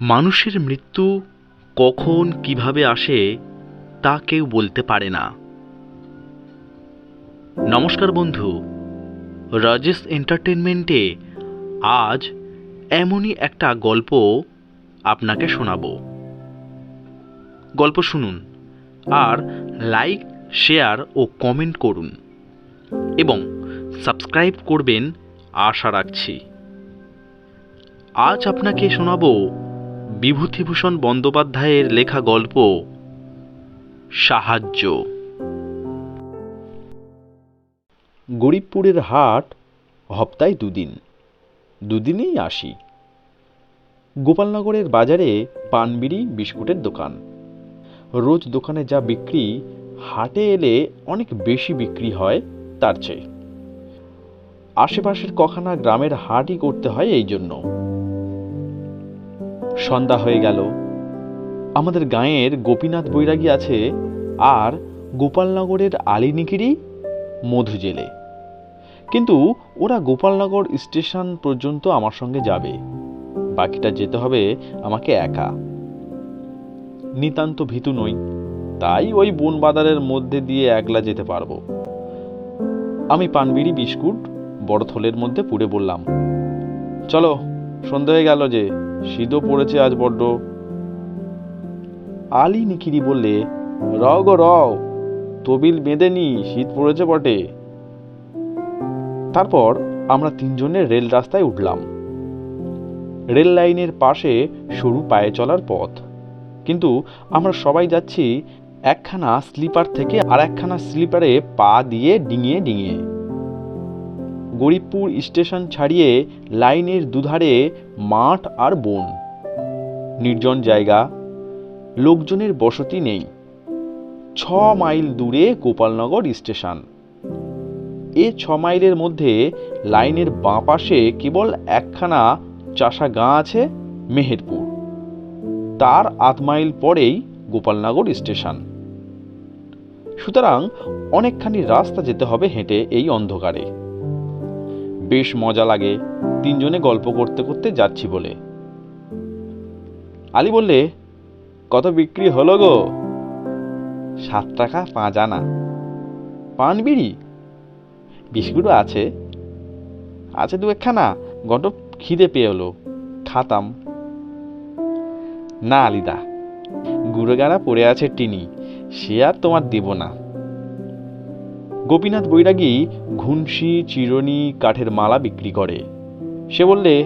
মানুষের মৃত্যু কখন কীভাবে আসে, তা কেউ বলতে পারে না। নমস্কার বন্ধু, রাজেশ এন্টারটেনমেন্টে আজ এমনই একটা গল্প আপনাকে শোনাব। গল্প শুনুন আর লাইক, শেয়ার ও কমেন্ট করুন এবং সাবস্ক্রাইব করবেন আশা রাখছি। আজ আপনাকে শোনাবো বিভূতিভূষণ বন্দ্যোপাধ্যায়ের লেখা গল্প, সাহায্য। গরিবপুরের হাট হপ্তায় দুদিন, দুদিনেই আসি গোপালনগরের বাজারে পানবিড়ি বিস্কুটের দোকান। রোজ দোকানে যা বিক্রি, হাটে এলে অনেক বেশি বিক্রি হয় তার চেয়ে। আশেপাশের কখানা গ্রামের হাটই করতে হয় এই জন্য। সন্ধ্যা হয়ে গেল। আমাদের গাঁয়ের গোপীনাথ বৈরাগী আছে আর গোপালনগরের আলিনিকিরি মধু জেলে। কিন্তু ওরা গোপালনগর স্টেশন পর্যন্ত আমার সঙ্গে যাবে। বাকিটা যেতে হবে আমাকে একা। নিতান্ত ভীতু নই, তাই ওই বন বাদারের মধ্যে দিয়ে একলা যেতে পারব। আমি পানবিড়ি, বিস্কুট, বড় থলের মধ্যে পুড়ে বললাম চলো, সন্ধে হয়ে গেল যে। শীতও পড়েছে আজ বড্ড। আলি নিকিরি বললে, রও গো রও, তবিল বেঁধে নি, শীত পড়েছে বটে। তারপর আমরা তিনজনে রেল রাস্তায় উঠলাম। রেল লাইনের পাশে সরু পায়ে চলার পথ। কিন্তু আমরা সবাই যাচ্ছি একখানা স্লিপার থেকে আর একখানা স্লিপারে পা দিয়ে ডিঙিয়ে ডিঙিয়ে। গরিবপুর স্টেশন ছাড়িয়ে লাইনের দুধারে মাঠ আর বন। নির্জন জায়গা। লোকজনের বসতি নেই। ছ মাইল দূরে গোপালনগর স্টেশন। এ ছ মাইলের মধ্যে লাইনের বাঁ পাশে কেবল একখানা চাষা গাঁ আছে, মেহেরপুর। তার আধ মাইল পরেই গোপালনগর স্টেশন। সুতরাং অনেকখানি রাস্তা যেতে হবে হেঁটে এই অন্ধকারে। বেশ মজা লাগে। তিনজনে গল্প করতে করতে যাচ্ছি বলে। আলী বললে, কত বিক্রি হলো গো? সাত টাকা, পাঁচ আনা। পান বিড়ি? বিস্কুটও আছে। আছে দু একখানা গট খিদে পেয়ে হলো খাতাম। না আলিদা, গুঁড়োগাড়া পড়ে আছে টিনি, সে আর তোমার দেব না। গোপীনাথ বৈরাগী ঘুনসি চিরনি কাঠের মালা বিক্রি করে। সে বললে,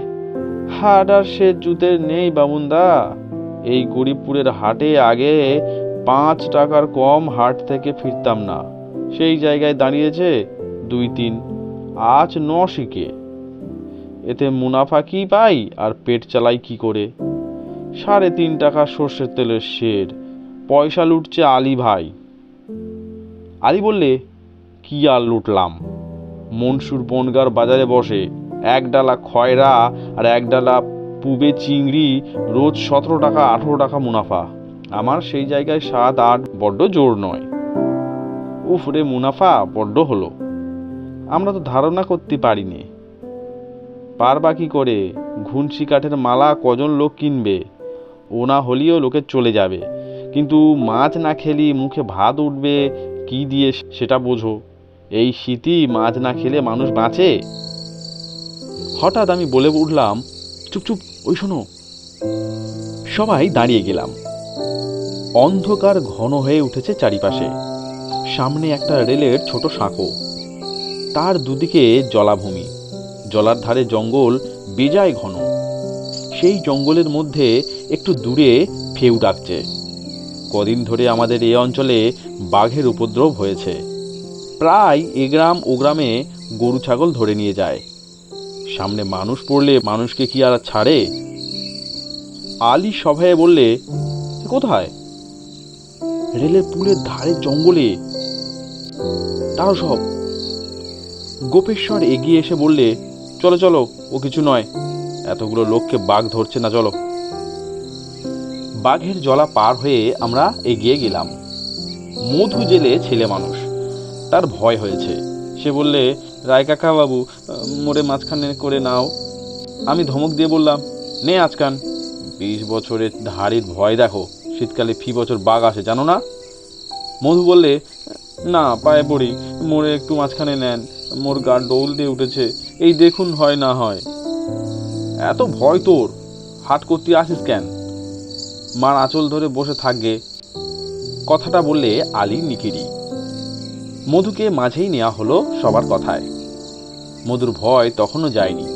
হাট আর সে জুতের নেই বামুনদা। এই গরিবপুরের হাটে আগে পাঁচ টাকার কম হাট থেকে ফিরতাম না। সেই জায়গায় দাঁড়িয়েছে দুই তিন, আজ ন শিখে। এতে মুনাফা কি পাই আর পেট চালাই কি করে? সাড়ে তিন টাকা সর্ষের তেলের শের পয়সা লুটছে আলী ভাই। আলী বললে কি আর লুটলাম? মনসুর বনগার বাজারে বসে এক ডালা খয়রা আর এক ডালা পুবে চিংড়ি, রোজ সতেরো টাকা, আঠেরো টাকা মুনাফা। আমার সেই জায়গায় সাত আট বড্ড জোর নয়। উফ রে, মুনাফা বড্ড হলো। আমরা তো ধারণা করতে পারিনি। পারবা কি করে? ঘুনসি কাঠের মালা কজন লোক কিনবে? ও না হলেও লোকে চলে যাবে। কিন্তু মাছ না খেলি মুখে ভাত উঠবে, কি দিয়ে সেটা বোঝো। এই শীতই মাছ না খেলে মানুষ বাঁচে? হঠাৎ আমি বলে উঠলাম, চুপ চুপ, ওই শোনো। সবাই দাঁড়িয়ে গেলাম। অন্ধকার ঘন হয়ে উঠেছে চারিপাশে। সামনে একটা রেলের ছোট সাঁকো। তার দুদিকে জলাভূমি। জলার ধারে জঙ্গল বেজায় ঘন। সেই জঙ্গলের মধ্যে একটু দূরে ফেউ ডাকছে। কদিন ধরে আমাদের এই অঞ্চলে বাঘের উপদ্রব হয়েছে। প্রায় এ গ্রাম ও গ্রামে গরু ছাগল ধরে নিয়ে যায়। সামনে মানুষ পড়লে মানুষকে কি আর ছাড়ে? আলী সভায় বললে কোথায়? রেলের পুলের ধারে জঙ্গলে। তাও সব? গোপেশ্বর এগিয়ে এসে বললে, চলো চলো, ও কিছু নয়। এতগুলো লোককে বাঘ ধরছে না, চলো। বাঘের জলা পার হয়ে আমরা এগিয়ে গেলাম। মধু জেলে ছেলে মানুষ। তার ভয় হয়েছে। সে বললে, রায় কাকা বাবু, মোড়ে মাঝখানে করে নাও। আমি ধমক দিয়ে বললাম, নে আজকান। বিশ বছরের ধাড়ির ভয় দেখো, শীতকালে ফি বছর বাঘ আসে, জানো না? মধু বললে, না, পায়ে পড়ি, মোড়ে একটু মাঝখানে নেন, মোর গা ডৌল দিয়ে উঠেছে, এই দেখুন হয় না হয়। এত ভয় তোর হাট করতে আসিস কেন? মার আঁচল ধরে বসে থাকবে কথাটা বললে আলী নিকিরি মধুকে মাঝেই নেওয়া হলো সবার কথায়। মধুর ভয় তখনও যায়নি।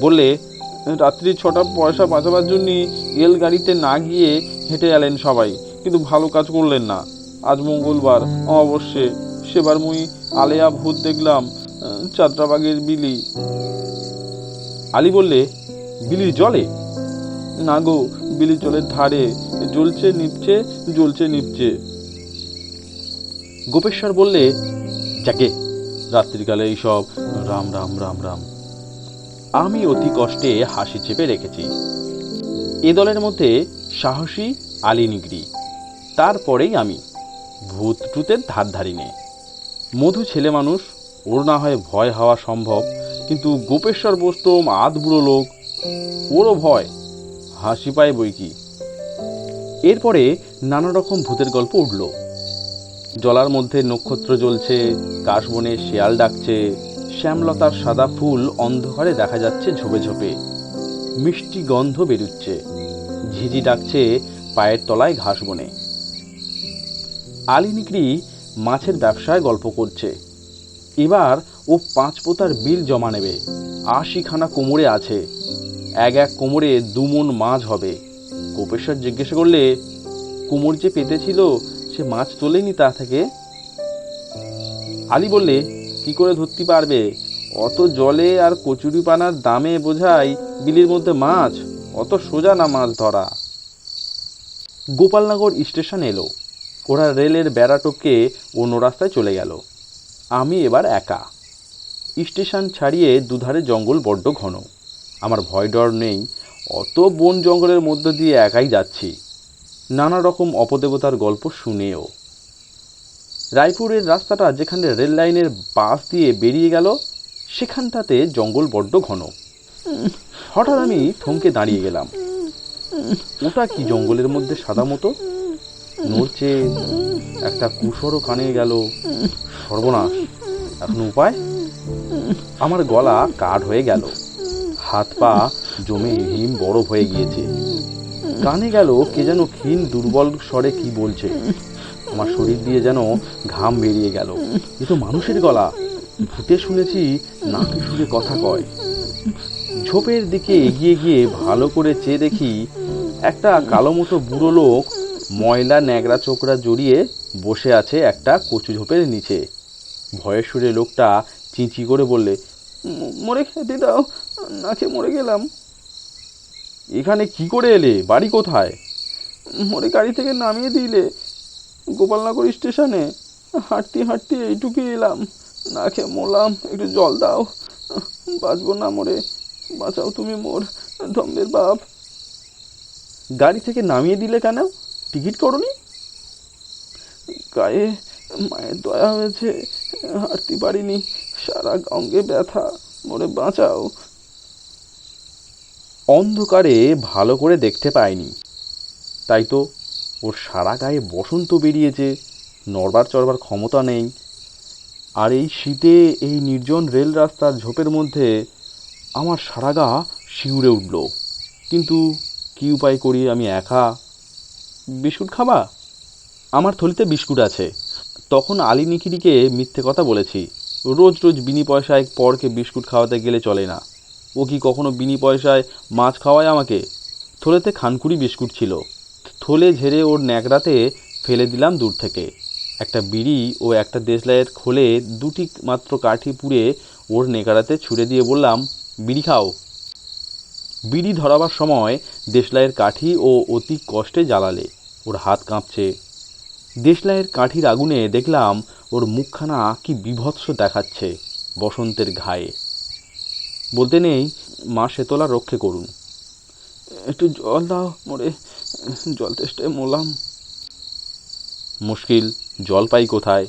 বললে রাত্রি ছটা পয়সা বাঁচাবার জন্য এল গাড়িতে না গিয়ে হেঁটে এলেন সবাই কিন্তু ভালো কাজ করলেন না। আজ মঙ্গলবার অবশ্যে। সেবার মুই আলেয়া ভূত দেখলাম আহ, চাত্রাবাগের বিলি। আলী বললে বিলির জলে? না গো বিলি জলের ধারে। জ্বলছে নিপছে জ্বলছে নিপছে। গোপেশ্বর বললে, যাকে? রাত্রিকালে এইসব রাম রাম রাম রাম। আমি অতি কষ্টে হাসি চেপে রেখেছি। এ দলের মধ্যে সাহসী আলী নিগরি তারপরেই আমি, ভূত টুতের ধার ধারি নে মধু ছেলে মানুষ, ওর না হয় ভয় হওয়া সম্ভব, কিন্তু গোপেশ্বর বস্তম আধ বুড়ো লোক, ওরও ভয়, হাসি পায় বই কি এরপরে নানা রকম ভূতের গল্প উঠল। জলার মধ্যে নক্ষত্র জ্বলছে, কাশবনে শেয়াল ডাকছে, শ্যামলতার সাদা ফুল অন্ধকারে দেখা যাচ্ছে ঝোপে ঝোপে। মিষ্টি গন্ধ বেরুচ্ছে। ঝিঝি ডাকছে পায়ের তলায় ঘাস বনে আলী নিকড়ি মাছের ব্যবসায় গল্প করছে। এবার ও পাঁচ পোতার বিল জমা নেবে। আশিখানা কোমরে আছে। এক এক কোমরে দুমন মাছ হবে। গোপেশ্বর জিজ্ঞেস করলে, কোমর যে পেতেছিল সে মাছ তোলেনি তা থেকে? আলী বললে, কি করে ধরতে পারবে? অত জলে আর কচুরি পানার দামে বোঝাই বিলির মধ্যে মাছ, অত সোজা না মাছ ধরা? গোপালনগর স্টেশন এলো। ওরা রেলের বেড়া টপকে অন্য রাস্তায় চলে গেল। আমি এবার একা। স্টেশন ছাড়িয়ে দুধারে জঙ্গল বড্ড ঘন। আমার ভয় ডর নেই। অত বন জঙ্গলের মধ্য দিয়ে একাই যাচ্ছি। নানা রকম অপদেবতার গল্প শুনেও। রায়পুরের রাস্তাটা যেখানে রেল লাইনের বাস দিয়ে বেরিয়ে গেল, সেখানটাতে জঙ্গল বড্ড ঘন। হঠাৎ আমি থমকে দাঁড়িয়ে গেলাম। ওটা কি জঙ্গলের মধ্যে সাদা মতো? নড়ছে, একটা কুসরও কানে গেল। সর্বনাশ, এখন উপায়? আমার গলা কাঠ হয়ে গেল। হাত পা জমে হিম বরফ হয়ে গিয়েছে। কানে গেল কে যেন ক্ষীণ দুর্বল স্বরে কি বলছে। আমার শরীর দিয়ে যেন ঘাম বেরিয়ে গেল। এ তো মানুষের গলা। ভূতে শুনেছি নাকি সুরে কথা কয়। ঝোপের দিকে এগিয়ে গিয়ে ভালো করে চেয়ে দেখি একটা কালো মতো বুড়ো লোক ময়লা ন্যাকড়া চোকরা জড়িয়ে বসে আছে একটা কচু ঝোপের নিচে। ভয়ের সুরে লোকটা চিঁচি করে বললে "ম- মরে খেতে দাও নাকে মরে গেলাম। এখানে কি করে এলে? বাড়ি কোথায়? মরে গাড়ি থেকে নামিয়ে দিলে। গোপালনগর স্টেশনে। হাঁটতে হাঁটতে এইটুকু এলাম। না খেয়ে মরলাম। একটু জল দাও। বাঁচবো না মরে। বাঁচাও তুমি মোর ধম্বের বাপ। গাড়ি থেকে নামিয়ে দিলে কেন? টিকিট করনি? গায়ে মায়ের দয়া হয়েছে। হাঁটতে পারিনি। সারা গঙ্গে ব্যথা। মরে বাঁচাও। অন্ধকারে ভালো করে দেখতে পায়নি। তাই তো ওর সারা গায়ে বসন্ত বেরিয়েছে, নড়বার চড়বার ক্ষমতা নেই। আর এই শীতে এই নির্জন রেল রাস্তার ঝোপের মধ্যে আমার সারা গা শিউরে উঠল। কিন্তু কি উপায় করি আমি একা? বিস্কুট খাবা? আমার থলিতে বিস্কুট আছে। তখন আলী নিখিরিকে মিথ্যে কথা বলেছি। রোজ রোজ বিনি পয়সায় পরকে বিস্কুট খাওয়াতে গেলে চলে না। ও কি কখনো বিনি পয়সায় মাছ খাওয়ায় আমাকে? থলেতে খানকুড়ি বিস্কুট ছিল। থলে ঝেড়ে ওর ন্যাকড়াতে ফেলে দিলাম দূর থেকে। একটা বিড়ি ও একটা দেশলাইয়ের খোলে দুটি মাত্র কাঠি পুড়ে ওর নেকড়াতে ছুঁড়ে দিয়ে বললাম, বিড়ি খাও। বিড়ি ধরাবার সময় দেশলাইয়ের কাঠি ও অতি কষ্টে জ্বালালে। ওর হাত কাঁপছে। দেশলাইয়ের কাঠির আগুনে দেখলাম ওর মুখখানা কি বিভৎস দেখাচ্ছে বসন্তের ঘায়ে। বলতে নেই, মা শেতলা রক্ষে করুন। একটু জল দাও মোরে, জল তেষ্টায় মোলাম। মুশকিল, জল পাই কোথায়?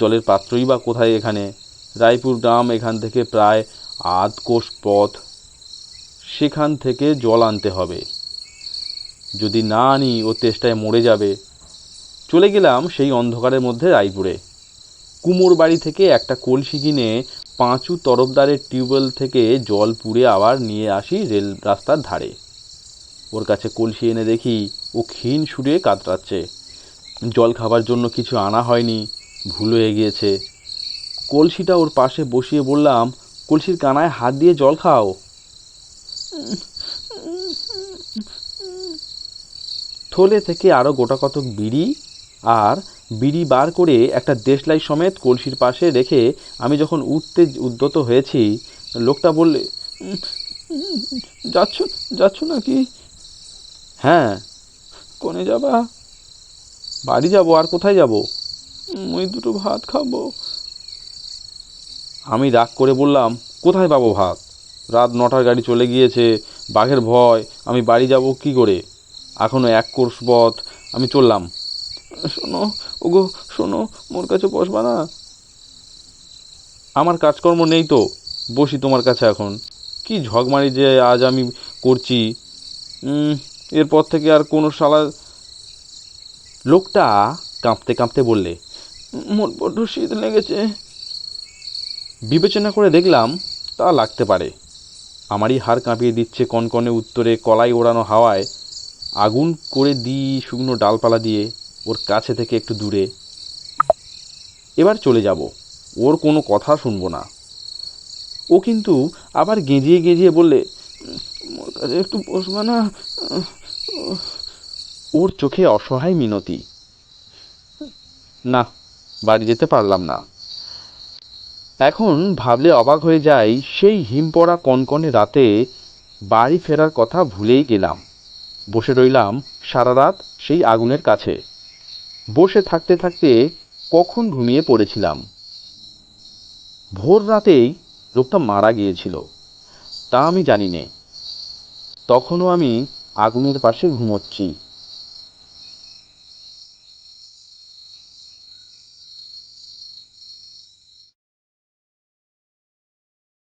জলের পাত্রই বা কোথায় এখানে? রায়পুর গ্রাম এখান থেকে প্রায় আধ কোষ পথ। সেখান থেকে জল আনতে হবে। যদি না আনি, ও তেষ্টায় মরে যাবে। চলে গেলাম সেই অন্ধকারের মধ্যে রায়পুরে। কুমোর বাড়ি থেকে একটা কলসি কিনে পাঁচু তরফদারের টিউবওয়েল থেকে জল পুড়ে আবার নিয়ে আসি রেল রাস্তার ধারে। ওর কাছে কলসি এনে দেখি ও ক্ষীণ সুরে কাতরাচ্ছে। জল খাবার জন্য কিছু আনা হয়নি, ভুল হয়ে গিয়েছে। কলসিটা ওর পাশে বসিয়ে বললাম, কলসির কানায় হাত দিয়ে জল খাও। থলে থেকে আরও গোটা কতক বিড়ি আর বিড়ি বার করে একটা দেশলাই সমেত কলসির পাশে রেখে আমি যখন উঠতে উদ্যত হয়েছি লোকটা বললে "উম, উম, যাচ্ছ যাচ্ছ নাকি? হ্যাঁ কোনে যাবা? বাড়ি যাব আর কোথায় যাব? ওই দুটো ভাত খাব। আমি রাগ করে বললাম কোথায় পাবো ভাত? রাত নটার গাড়ি চলে গিয়েছে বাঘের ভয় আমি বাড়ি যাব কি করে? এখনও এক কোর্স পথ আমি চললাম। শোনো ওগো, শোনো, মোর কাছে বসবা না। আমার কাজকর্ম নেই তো, বসি তোমার কাছে এখন। কি ঝগমারি যে আজ আমি করছি। এরপর থেকে আর কোনো শালা লোকটা কাঁপতে কাঁপতে বললে, মোর বড্ড শীত লেগেছে। বিবেচনা করে দেখলাম, তা লাগতে পারে। আমারই হাড় কাঁপিয়ে দিচ্ছে কনকনে উত্তরে কলাই ওড়ানো হাওয়ায়, আগুন করে দিই শুকনো ডালপালা দিয়ে। ওর কাছে থেকে একটু দূরে। এবার চলে যাব। ওর কোনো কথা শুনব না। ও কিন্তু আবার গেঁজিয়ে গেঁজিয়ে বললে "উম, কাছে একটু বসবা না। উহ, উহ।" ওর চোখে অসহায় মিনতি। না বাড়ি যেতে পারলাম না। এখন ভাবলে অবাক হয়ে যাই সেই হিমপড়া কনকনে রাতে বাড়ি ফেরার কথা ভুলেই গেলাম। বসে রইলাম সারা রাত সেই আগুনের কাছে। বসে থাকতে থাকতে কখন ঘুমিয়ে পড়েছিলাম? ভোর রাতেই লোকটা মারা গিয়েছিল, তা আমি জানি নে। তখনও আমি আগুনের পাশে ঘুমোচ্ছি।